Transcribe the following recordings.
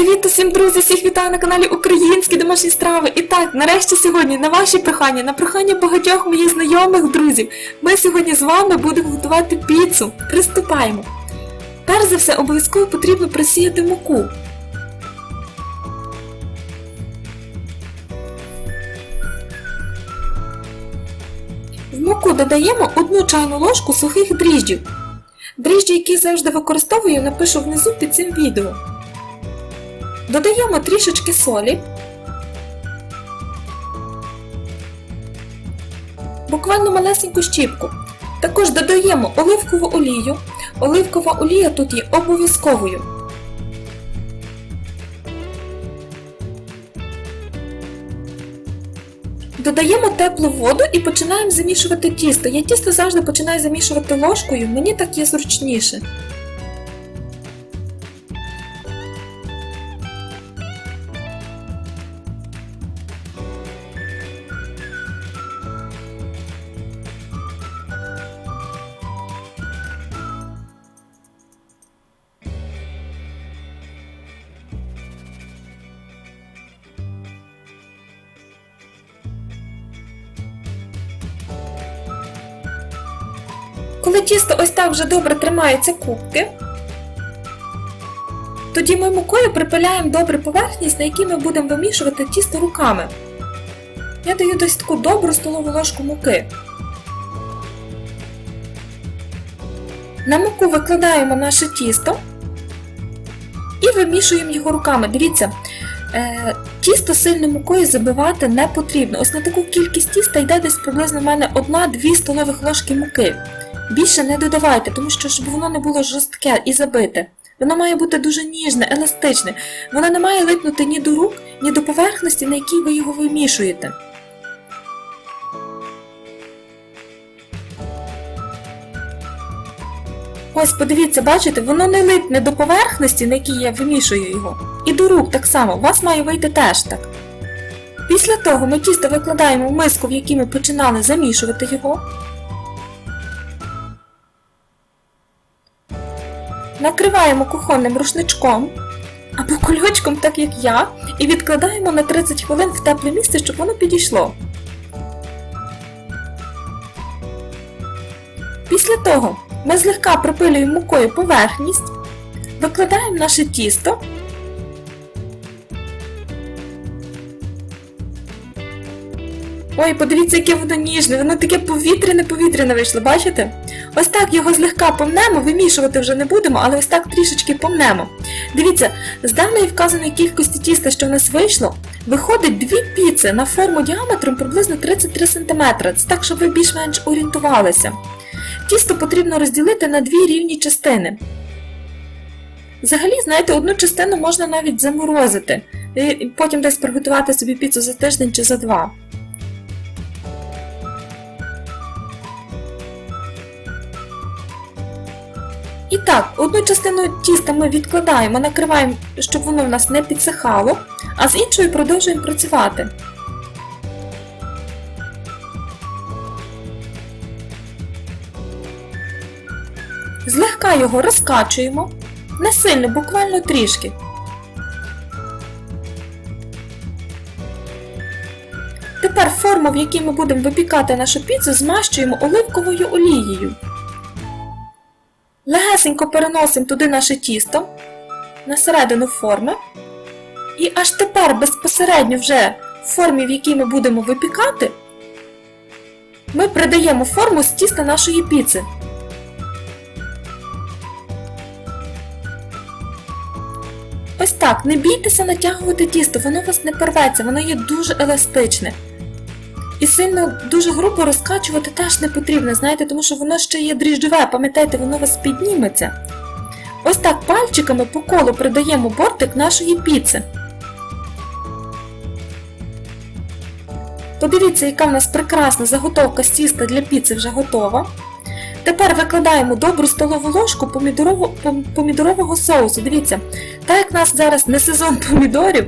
Привіт усім друзі! Всіх вітаю на каналі Українські домашні страви. І так, нарешті сьогодні на ваші прохання, на прохання багатьох моїх знайомих друзів, ми сьогодні з вами будемо готувати піцу. Приступаємо. Перш за все, обов'язково потрібно просіяти муку. В муку додаємо одну чайну ложку сухих дріжджів. Дріжджі, які завжди використовую, напишу внизу під цим відео. Додаємо трішечки солі, буквально малесеньку щіпку. Також додаємо оливкову олію. Оливкова олія тут є обов'язковою. Додаємо теплу воду і починаємо замішувати тісто. Я тісто завжди починаю замішувати ложкою, мені так є зручніше. Коли тісто ось так вже добре тримається кубки, тоді ми мукою припиляємо добре поверхність, на якій ми будемо вимішувати тісто руками. Я даю десь таку добру столову ложку муки. На муку викладаємо наше тісто і вимішуємо його руками. Дивіться, тісто сильно мукою забивати не потрібно. Ось на таку кількість тіста йде десь приблизно в мене 1-2 столових ложки муки. Більше не додавайте, тому що щоб воно не було жорстке і забите. Воно має бути дуже ніжне, еластичне. Воно не має липнути ні до рук, ні до поверхності, на якій ви його вимішуєте. Ось, подивіться, бачите, воно не липне до поверхності, на якій я вимішую його. І до рук так само, у вас має вийти теж так. Після того ми тісто викладаємо в миску, в якій ми починали замішувати його. Накриваємо кухонним рушничком або кульочком, так як я, і відкладаємо на 30 хвилин в тепле місце, щоб воно підійшло. Після того ми злегка пропилюємо мукою поверхність, викладаємо наше тісто. Ой, подивіться, яке воно ніжне, воно таке повітряне-повітряне вийшло, бачите? Ось так його злегка помнемо, вимішувати вже не будемо, але ось так трішечки помнемо. Дивіться, з даної вказаної кількості тіста, що в нас вийшло, виходить дві піци на форму діаметром приблизно 33 см. Це так, щоб ви більш-менш орієнтувалися. Тісто потрібно розділити на дві рівні частини. Взагалі, знаєте, одну частину можна навіть заморозити, і потім десь приготувати собі піцу за тиждень чи за два. І так, одну частину тіста ми відкладаємо, накриваємо, щоб воно в нас не підсихало, а з іншою продовжуємо працювати. Злегка його розкачуємо, не сильно, буквально трішки. Тепер форму, в якій ми будемо випікати нашу піцу, змащуємо оливковою олією. Легесенько переносимо туди наше тісто на середину форми. І аж тепер безпосередньо вже в формі, в якій ми будемо випікати, ми придаємо форму з тіста нашої піци. Ось так, не бійтеся натягувати тісто, воно у вас не порветься, воно є дуже еластичне. І сильно дуже грубо розкачувати теж не потрібно, знаєте, тому що воно ще є дріжджове, пам'ятаєте, воно вас підніметься. Ось так пальчиками по колу придаємо бортик нашої піци. Подивіться, яка в нас прекрасна заготовка з тіста для піци вже готова. Тепер викладаємо добру столову ложку помідорово- помідорового соусу. Дивіться, так як в нас зараз не сезон помідорів,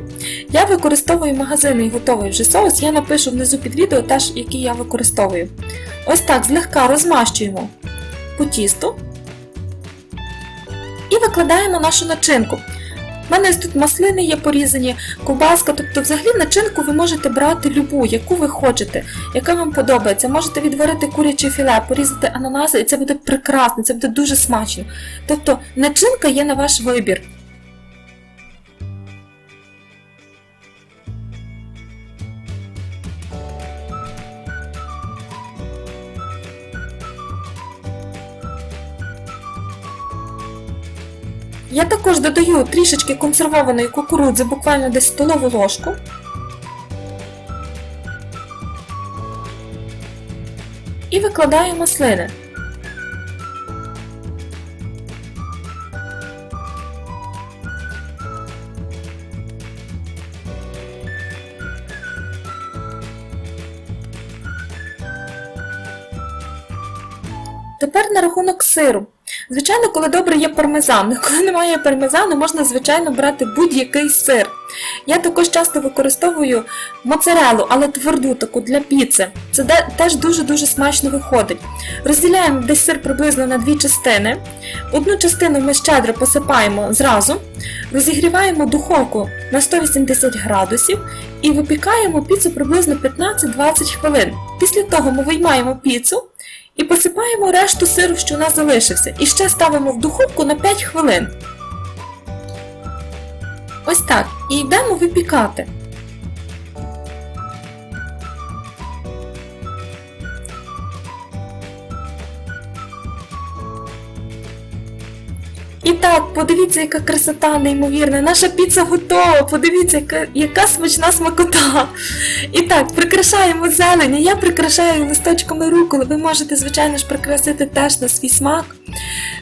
я використовую магазинний готовий вже соус, я напишу внизу під відео теж, який я використовую. Ось так злегка розмащуємо по тісту і викладаємо нашу начинку. У мене тут маслини є порізані, ковбаска, тобто взагалі начинку ви можете брати любу, яку ви хочете, яка вам подобається. Можете відварити куряче філе, порізати ананаси, і це буде прекрасно, це буде дуже смачно. Тобто начинка є на ваш вибір. Я також додаю трішечки консервованої кукурудзи, буквально десь столову ложку. І викладаю маслини. Тепер на рахунок сиру. Звичайно, коли добре є пармезан. Коли немає пармезану, можна, звичайно, брати будь-який сир. Я також часто використовую моцарелу, але тверду таку для піци. Це теж дуже-дуже смачно виходить. Розділяємо десь сир приблизно на дві частини. Одну частину ми щедро посипаємо зразу, розігріваємо духовку на 180 градусів і випікаємо піцу приблизно 15-20 хвилин. Після того ми виймаємо піцу і посипаємо решту сиру, що у нас залишився, і ще ставимо в духовку на 5 хвилин. Ось так. І йдемо випікати. Подивіться, яка красота неймовірна. Наша піца готова. Подивіться, яка, яка смачна смакота. І так, прикрашаємо зелені. Я прикрашаю листочками руколи. Ви можете, звичайно ж, прикрасити теж на свій смак.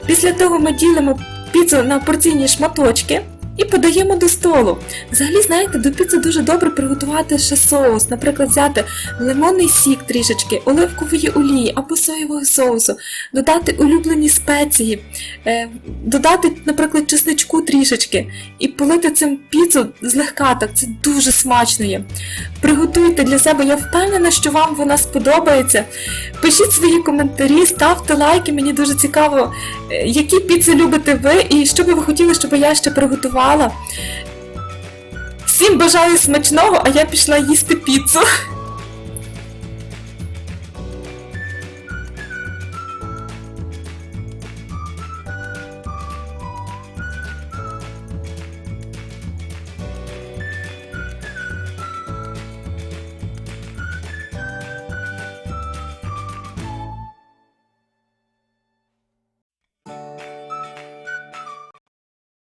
Після того ми ділимо піцу на порційні шматочки і подаємо до столу. Взагалі, знаєте, до піци дуже добре приготувати ще соус. Наприклад, взяти лимонний сік трішечки, оливкової олії або соєвого соусу, додати улюблені спеції, е, додати, наприклад, чесничку трішечки і полити цим піцу злегка так. Це дуже смачно є. Приготуйте для себе, я впевнена, що вам вона сподобається. Пишіть свої коментарі, ставте лайки, мені дуже цікаво, е, які піци любите ви і що би ви хотіли, щоб я ще приготувала. Всім бажаю смачного, а я пішла їсти піцу.